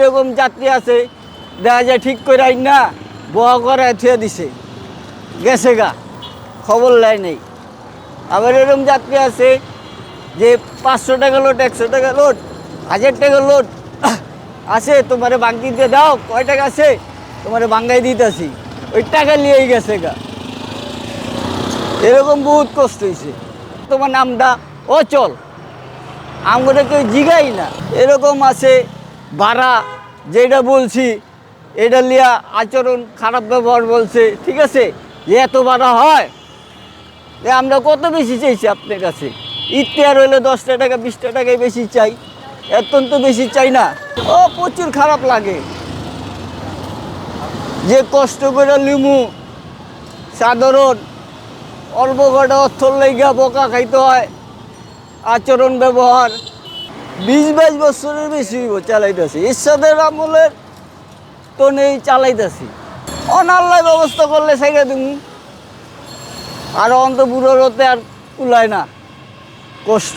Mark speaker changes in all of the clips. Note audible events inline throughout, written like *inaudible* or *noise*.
Speaker 1: এরকম যাত্রী আছে, দেখা যায় ঠিক করে আইন না, বহা করে থুয়ে দিছে। গেছে গা, খবর লাই নেই। আবার এরকম যাত্রী আছে যে পাঁচশো টাকা লোট একশো টাকা লোড, হাজার টাকা লোট আছে, তোমারে বাঙ্কি দিয়ে দাও, কয় টাকা আছে, তোমারে বাঙ্গাই দিতেছি। ওই টাকা নিয়েই গেছে গা। এরকম বহুত কষ্ট হয়েছে তোমার নামটা অচল। আমরা কেউ জিগাই না। এরকম আছে ভাড়া যেটা বলছি, এটা লিয়া আচরণ খারাপ ব্যবহার বলছে, ঠিক আছে? এত ভাড়া হয়? যে আমরা কত বেশি চাইছি আপনার কাছে? ইতিহার হইলে দশটা টাকা, বিশটা টাকায় বেশি চাই। অত্যন্ত বেশি চাই না। ও, প্রচুর খারাপ লাগে। যে কষ্ট করে লিমু, সাধারণ, অল্প কটা অর্থর লেগা বোকা খাইতে হয়, আচরণ ব্যবহার বিশ বাইশ বছরের বেশি চালাইতেছি। ঈশ্বরের আমলের তো নেই, চালাইতেছি। অনাল্লায় ব্যবস্থা করলে সাইডে তুমি আর অন্ত বুড়োর হতে আর কুলায় না। কষ্ট।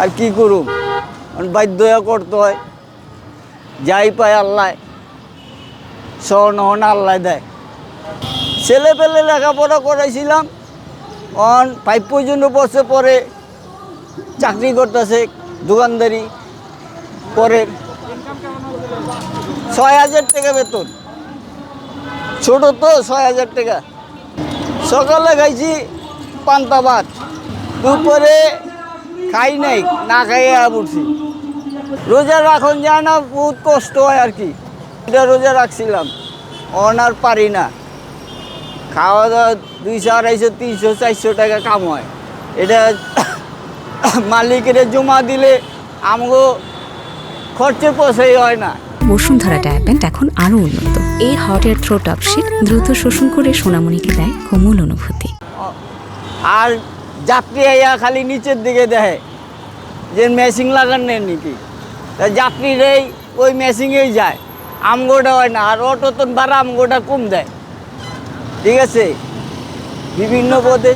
Speaker 1: আর কি করুম? বাধ্য করতে হয়। যাই পায় আল্লাহ স্বর্ণ আল্লাহ দেয়। ছেলে পেলে লেখাপড়া করাইছিলাম। অন ফাইভ পর্যন্ত বছর পরে চাকরি করতেছে, দোকানদারি করে। ছয় হাজার টাকা বেতন। ছোট তো ছয় হাজার টাকা। সকালে খাইছি পান্তা ভাত। দুপুরে খাই নাই, না খাইয়ে পড়ছি রোজা রাখন যায় না বহুত কষ্ট হয় আর কি। এটা রোজা রাখছিলাম, অন আর পারি না। খাওয়া দাওয়া দুইশো আড়াইশো তিনশো চারশো টাকা কাম হয় এটা *coughs* মালিকের জমা দিলে আমগো খরচে পয়সাই হয় না।
Speaker 2: বসুন্ধরা ডায়াপেন্ট এখন আরও উন্নত। এই হট এয়ার থ্রো টপশিট দ্রুত শোষণ করে সোনামণিকে দেয় কোমল অনুভূতি।
Speaker 1: আর যাত্রী আইয়া খালি নিচের দিকে দেখে যে মেশিন লাগান নেই নাকি? তা যাত্রীরাই ওই মেশিনেই যায়। আমগোটা হয় না আর অটো তো ভাড়া আমগোটা কম দেয়। ঠিক আছে? বিভিন্ন পদে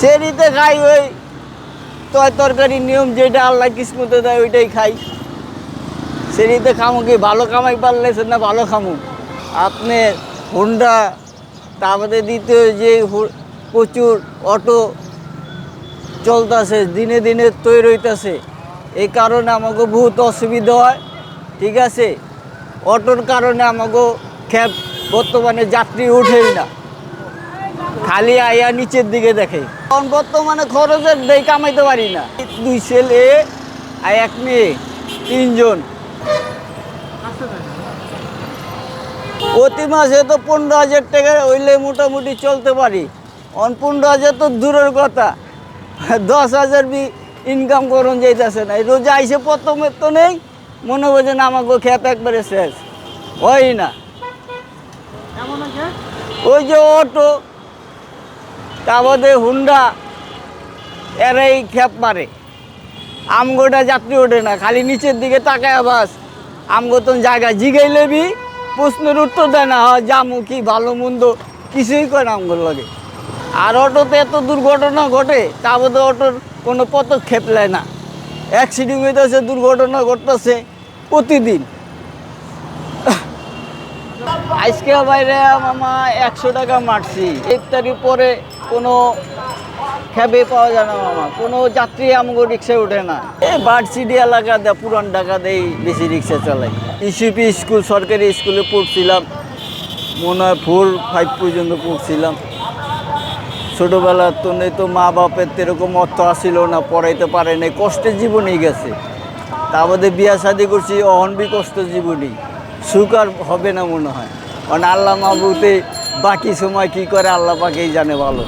Speaker 1: সেরিতে খাই ওই তয় তরকারি নিয়ম যেটা আল্লাহ কিসমতে দেয় ওইটাই খাই। সেরিতে খামো কি? ভালো কামাই পারলে সে না ভালো খামো? আপনি হোন্ডা তারপরে দ্বিতীয় যে প্রচুর অটো চলতেছে, দিনে দিনে তৈরি হইতেছে। এই কারণে আমাকে বহুত অসুবিধা হয়, ঠিক আছে? অটোর কারণে আমাকে ক্যাব বর্তমানে যাত্রী ওঠেই না। খালি আইয়া নিচের দিকে দেখে। কারণ বর্তমানে খরচের দেই কামাইতে পারি না। দুই ছেলে, আর এক মেয়ে, তিনজন। প্রতি মাসে তো পনেরো হাজার টাকা হইলে মোটামুটি চলতে পারি। অন পনেরো হাজার তো দূরের কথা। দশ হাজার বি ইনকাম করুন যাইতেছে না। রোজা আইসে প্রথমে তো নেই। মনে হয় যে আমাকে খেপ একবারে শেষ। হয় না। ওই যে অটো তারপরে হুন্ডা এরাই খেপ মারে। আমগোটা যাত্রী ওঠে না, খালি নিচের দিকে তাকায় বাস। আমগো তো জায়গা জিগাইলেবি প্রশ্নের উত্তর দেয় না, হয় জামু কি ভালো মন্দ, কিছুই করে আমগোর লাগে। আর অটোতে এত দুর্ঘটনা ঘটে তারপরে অটোর কোনো পদক্ষেপ নেয় না। অ্যাক্সিডেন্ট হইতেছে, দুর্ঘটনা ঘটতেছে, প্রতিদিন। আজকে বাইরে মামা একশো টাকা মারছি। ইফতারির পরে কোনো খেবে পাওয়া যায় না মামা। কোনো যাত্রী আমাকে রিক্সায় ওঠে না। এই বার্ডসিডি এলাকা দেয় পুরান ঢাকা দেই বেশি রিক্সা চালাই। ইসিপি স্কুল, সরকারি স্কুলে পড়ছিলাম। মনে হয় ফোর ফাইভ পর্যন্ত পড়ছিলাম। ছোটোবেলা তো নেই তো মা বাপের তো এরকম অর্থ আসিল না, পড়াইতে পারে নাই, কষ্টের জীবনই গেছে। তারপরে বিয়া শাদি করছি অহনবি কষ্ট জীবনই। সুখ আর হবে না মনে হয়। কারণ আল্লাহ মাহবুতে বাকি সময় কি করে আল্লাহ পাকেই জানে ভালো।